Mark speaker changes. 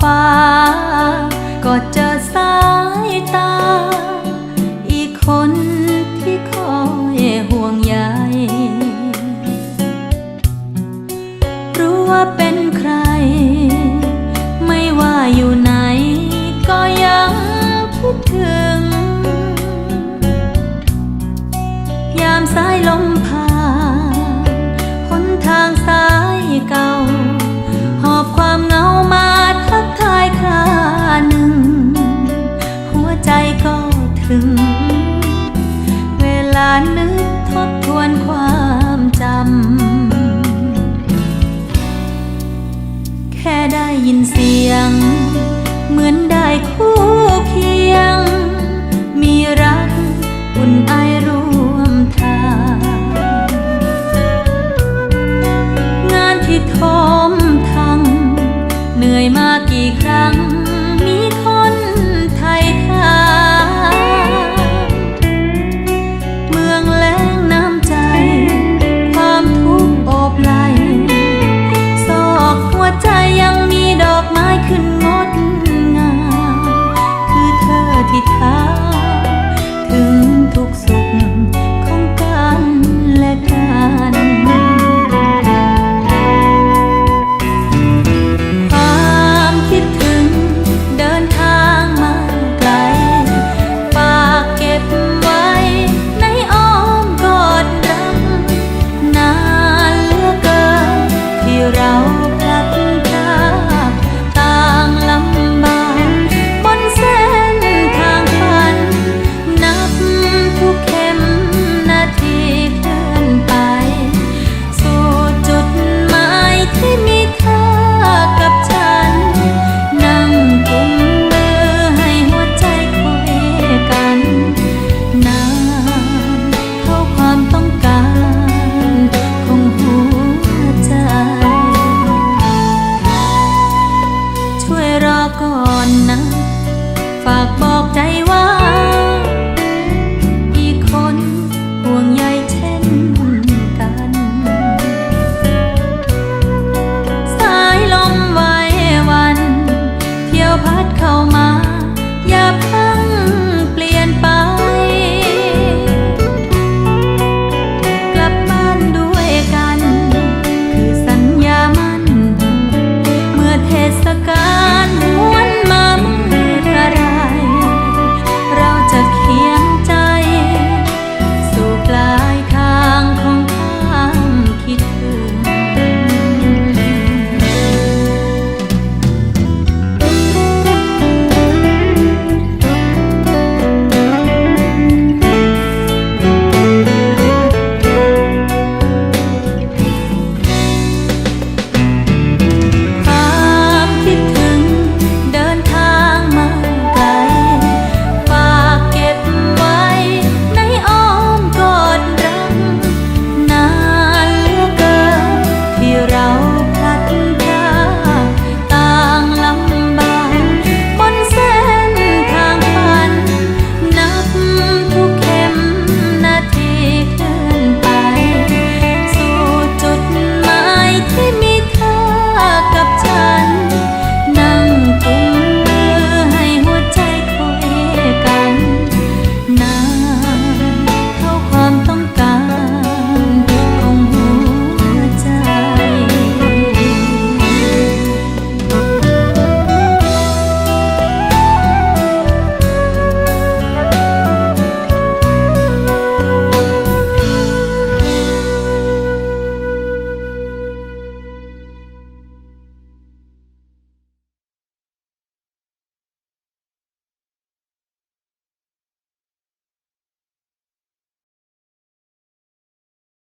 Speaker 1: ฟ้า ก็เจอสายตา อีกคนที่คอยห่วงใยรู้ว่าเป็นใคร ไม่ว่าอยู่ไหน ก็ยังคิดถึง ยามสายลมผ่านหนทางสายเก่า